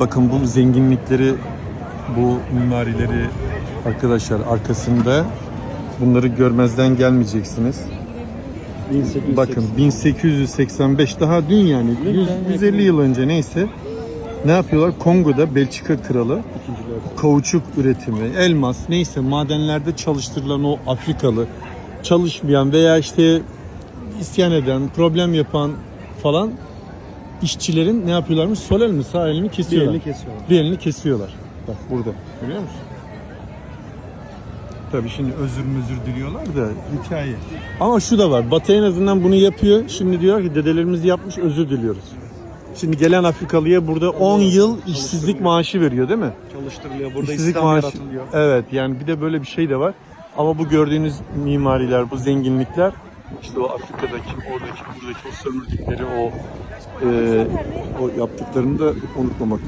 bakın bu zenginlikleri, bu mimarileri arkadaşlar arkasında bunları görmezden gelmeyeceksiniz. 1880. Bakın 1885 daha dün yani 100, 150 yıl önce neyse ne yapıyorlar? Kongo'da Belçika kralı kauçuk üretimi, elmas neyse madenlerde çalıştırılan o Afrikalı çalışmayan veya işte isyan eden, problem yapan falan işçilerin ne yapıyorlarmış? Sol elini sağ elini Bir kesiyorlar. elini kesiyorlar. Bir elini kesiyorlar. Bak burada. Görüyor musun? Tabii şimdi özür müzür diliyorlar da hikaye. Ama şu da var. Batı en azından bunu yapıyor. Şimdi diyor ki dedelerimiz yapmış özür diliyoruz. Şimdi gelen Afrikalıya burada 10 yıl işsizlik maaşı veriyor değil mi? Çalıştırılıyor. Burada İşsizlik İslam maaşı. yaratılıyor. Evet yani bir de böyle bir şey de var. Ama bu gördüğünüz mimariler, bu zenginlikler işte o Afrika'daki, oradaki, buradaki o sömürdükleri o e, o yaptıklarını da unutmamak